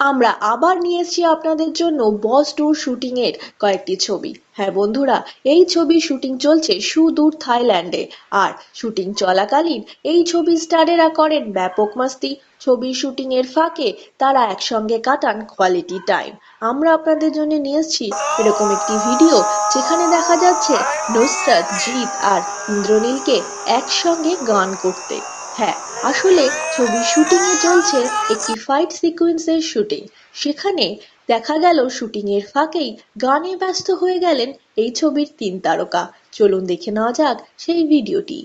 আমরা আবার নিয়ে এসেছি আপনাদের জন্য বস শুটিং এর কয়েকটি ছবি। হ্যাঁ বন্ধুরা, এই ছবির শুটিং চলছে সুদূর থাইল্যান্ডে। আর শুটিং চলাকালীন এই ছবির স্টারেরা করেন ব্যাপক মাস্তি। ছবির শুটিং এর ফাঁকে তারা একসঙ্গে কাটান কোয়ালিটি টাইম আমরা আপনাদের জন্য নিয়ে এসেছি এরকম একটি ভিডিও যেখানে দেখা যাচ্ছে নুসরাত, জিৎ আর ইন্দ্রনীলকে একসঙ্গে গান করতে। হ্যাঁ আসলে ছবির শুটিংয়ে চলছে একটি ফাইট সিকোয়েন্সের শুটিং সেখানে দেখা গেল শুটিংয়ের ফাঁকেই গানে ব্যস্ত হয়ে গেলেন এই ছবির তিন তারকা। চলুন দেখে নেওয়া যাক সেই ভিডিওটি।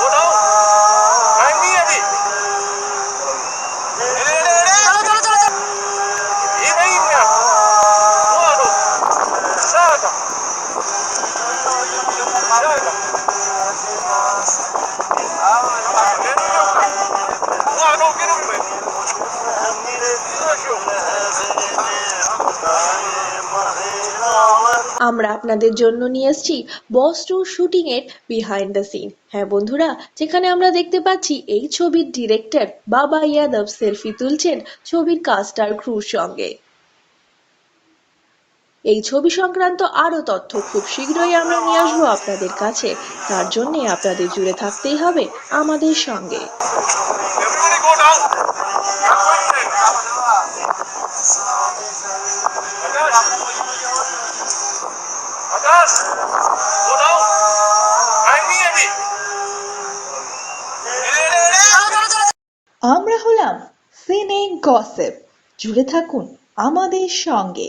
Go down! আমরা আপনাদের জন্য নিয়ে এসেছি বস টুর শুটিং এর বিহাইন্ড দ্য সিন হ্যাঁ বন্ধুরা, যেখানে আমরা দেখতে পাচ্ছি এই ছবির ডিরেক্টর বাবা ইয়াদব সেলফি তুলছেন ছবির কাস্টার ক্রুর সঙ্গে। এই ছবি সংক্রান্ত আরও তথ্য খুব শীঘ্রই আমরা নিয়ে আসব আপনাদের কাছে। তার জন্য আপনাদের জুড়ে থাকতেই হবে আমাদের সঙ্গে। আমরা হলাম সিনে গসেপ জুড়ে থাকুন আমাদের সঙ্গে।